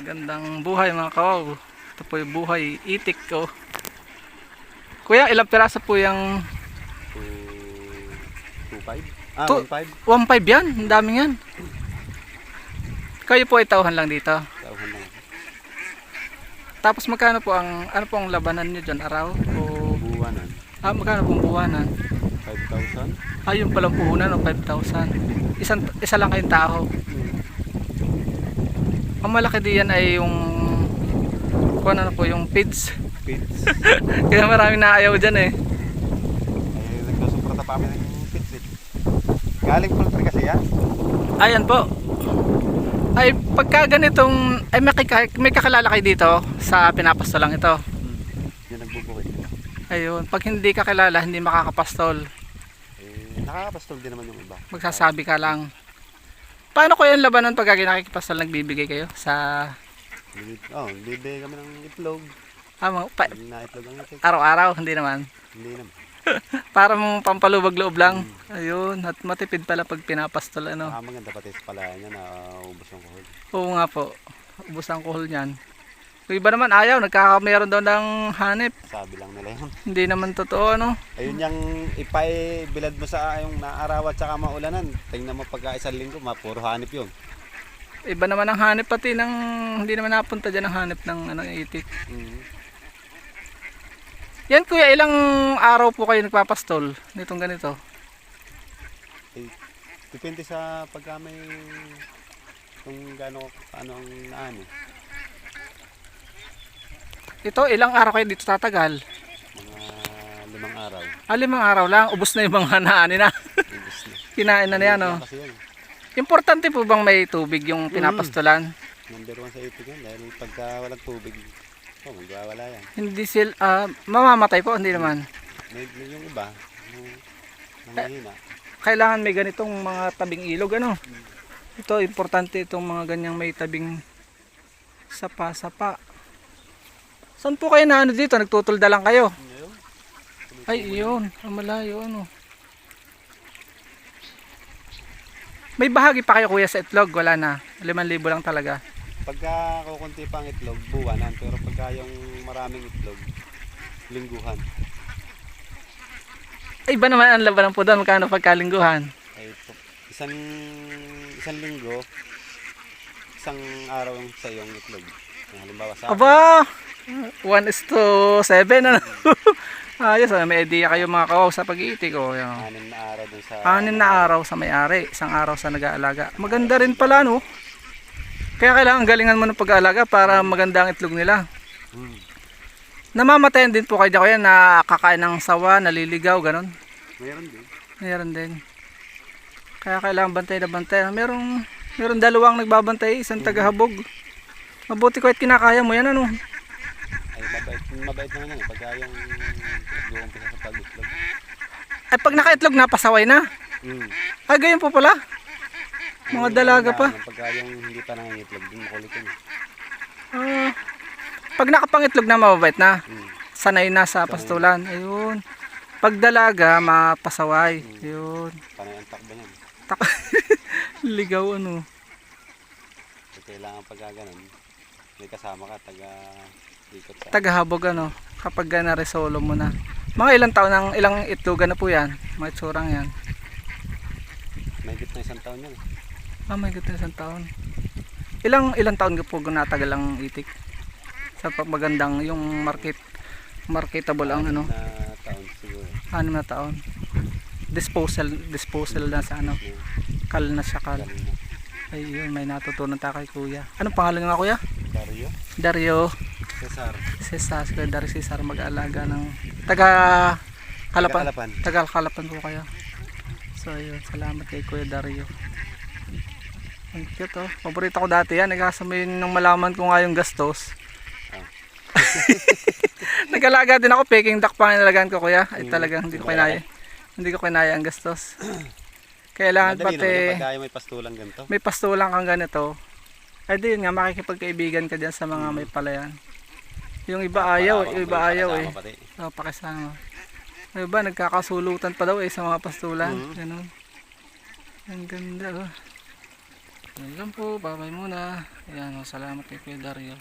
Magandang buhay mga kawaw. Ito po yung buhay itik ko. Kuya, ilang piraso po yung 2.5? Ah, Tu- 1.5? 1.5 yan? Ang dami yan. Kayo po ay tauhan lang dito. Tauhan lang. Tapos magkano po ang ano po ang labanan niyo diyan araw o Buwanan. ah, magkano pong buwanan? 5,000? Ah, yung palang puhunan o 5,000. Isang isa lang kayong tao. Ang malaki diyan ay yung kung ano po yung feeds. Pits. Kaya maraming naayaw diyan eh. Ay, nagsusuporta pa kami ng pits eh. Galing poultry kasi yan. Ayan po. Ay pagka ganitong ay may, may kakilala kayo dito sa pinapasto lang ito. Yan nagbubukid. Ayun, pag hindi kakilala, hindi makakapastol. Eh, nakakapastol din naman yung iba. Magsasabi ka lang. Paano ko yung labanan pag nakikipastol nagbibigay kayo sa Oh, bibigay kami ng itlog. ah, mga- pa- ang itlog. araw-araw? Hindi naman. Hindi naman. Para mong pampalubag loob lang. Ayun, at matipid pala pag pinapastol ano. Ah, maganda pati sa palayan niya na ubos ng kuhol. Oo nga po. Ubus ang kuhol niyan. Yung iba naman ayaw, nagkakameron daw ng hanip. Sabi lang nila yun. Hindi naman totoo ano. Ayun yung ipay bilad mo sa yung naaraw at saka maulanan. Tingnan mo pagka isang linggo, mapuro hanip yun. Iba naman ang hanip pati ng hindi naman napunta diyan ang hanip ng ano itik. Mm. Yan kuya, ilang araw po kayo nagpapastol nitong ganito? Depende sa pagka may kung gaano ano ang ano, Ito, ilang araw kayo dito tatagal? mga limang araw. Ah, limang araw lang. Ubus na yung mga hanaanin na. Ubus na. Kinain na niya, no? Importante po bang may tubig yung pinapastolan? Number one sa itik yan dahil pagka walang tubig, oh, magwawala yan. Hindi sil ah, mamamatay po, hindi naman. May, may yung iba, nanghihina. Kailangan may ganitong mga tabing ilog, ano? Ito, importante itong mga ganyang may tabing sapa-sapa. Saan po kayo na ano dito? Nagtutulda lang kayo? Ay, iyon. Ang malayo, ano? May bahagi pa kayo kuya sa itlog? Wala na. 5,000 lang talaga. pagka kukunti pa ang itlog, buwanan. Pero pagka yung maraming itlog, lingguhan. Ay, iba naman ang labanan po doon. Magkano pagkalingguhan? Ay, isang isang linggo, isang araw yung sa iyong itlog. Yung Halimbawa sa Aba! 1 is to 7, ano? Ayos, ah, may idea kayo mga kawaw sa pag-iitik. Oh, yun. anim na araw dun sa Anin na araw sa may-ari, isang araw sa nag-aalaga. Maganda rin pala, no? Kaya kailangan galingan mo ng pag-aalaga para maganda ang itlog nila. Hmm. Namamatayan din po kayo dyan, kuya, na kakain ng sawa, naliligaw, ganon. Meron din. Meron din. Kaya kailangan bantay na bantay. Merong, meron dalawang nagbabantay, isang tagahabog. Mabuti at kinakaya mo yan, ano? Ay, mabait, mabait naman yan. Pagka yung nag-uumpisa sa pag-itlog. Ay, pag nakaitlog na, pasaway na. Hmm. Ay, ganyan po pala. Mga Yung dalaga pa. Pagka yung hindi pa nangingitlog, dun makulit yun. Ah, pag nakapangitlog na, mababait na. Hmm. Sanay na sa pastulan. Ayun. Pag dalaga, mapasaway. Ayun. Panay ang takbo niyan. Tak Ligaw ano. So, kailangan pagka ganun, may kasama ka, taga ikot sa Tagahabog ano. Kapag na resolo mo na. Mga ilang taon ang ilang itlogan na po yan. Mga itsurang yan. may gitna isang taon yan. Ah, may ganda isang taon. Ilang ilang taon ka po natagal ang itik? Sa magandang yung market marketable ang ano, Na taon siguro. anim na taon. Disposal disposal na sa ano, kal na siya kal. na. Ay, yun, may natutunan tayo kay kuya. Anong pangalan nga kuya? Dario, Dario Cesar, Cesar, si Kuya Dario Cesar mag-aalaga ng taga Kalapan. Kalapan. Taga Kalapan po kayo. So, yun, salamat kay Kuya Dario. Ang cute oh. Paborito ko dati yan. Nagkasama yun nung malaman ko nga yung gastos. Ah. Nag-alaga din ako. Peking duck pa nalagaan ko kuya. Ay Mm, talagang hindi ko kinaya. Hindi ko kinaya ang gastos. Kailangan Madali pati pagka may pastulang ganito. may pastulang kang ganito. Ay di yun nga makikipagkaibigan ka dyan sa mga may palayan. Yung iba ayaw, yung iba ayaw eh. Pati. Oh, pakisama. Yung iba nagkakasulutan pa daw eh sa mga pastulan. Mhm. Ganun. Ang ganda oh. Yun lang po, bye muna. Ayan, oh, salamat kay Kuya Dario.